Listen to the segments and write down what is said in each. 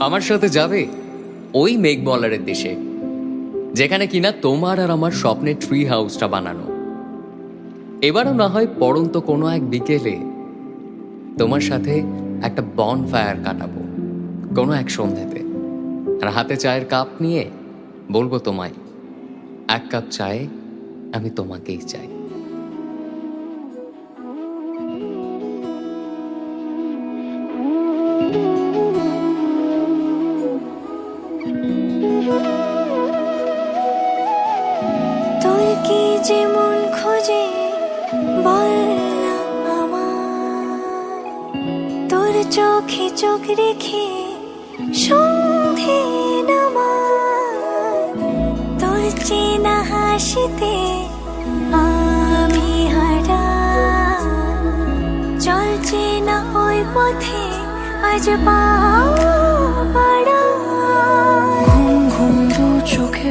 আমার সাথে যাবে? ওই মেঘমলারের দেশে। যেখানে কিনা তোমার আর আমার স্বপ্নের ট্রি হাউসটা বানানো। এবারও না হয় পড়ন্ত কোনো এক বিকেলে তোমার সাথে একটা বন ফায়ার কাটাবো, কোনো এক সন্ধ্যেতে। আর হাতে চায়ের কাপ নিয়ে বলব তোমায়, এক কাপ চায়ে আমি তোমাকেই চাই। কি মন খোঁজে তোর চোখে চোখ রেখে সন্ধে নামায়। তোর চেনা হাসিতে আমি হারা চল চেনা ওই পথে আজ পাড়া ঘুম ঘুম দু চোখে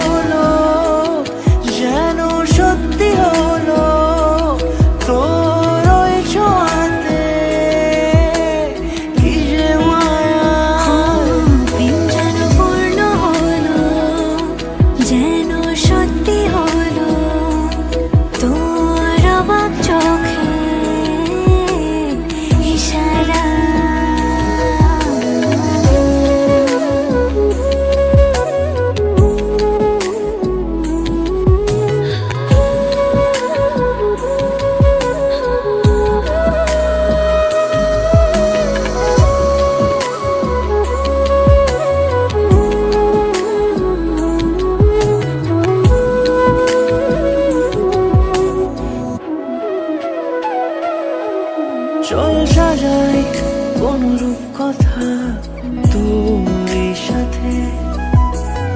চল সাজাই কোন রূপ কথা তোর সাথে?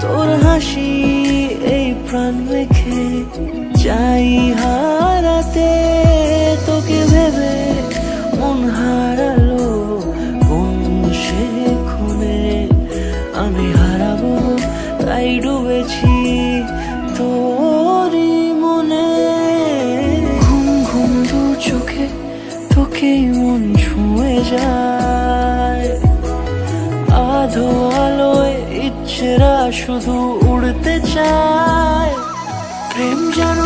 তোর হাসি এই প্রাণ রেখে চাই হারাতে। তোকে ভেবে মন হারালো কোন সে খুনে? আমি হারাবো, তাই ডুবেছি তোরই মনে। ঘুম ঘুম দু চোখে তোকে মন ছুঁয়ে যায়। আধো আলোয় ইচ্ছেরা শুধু উড়তে চায়। প্রেম যেন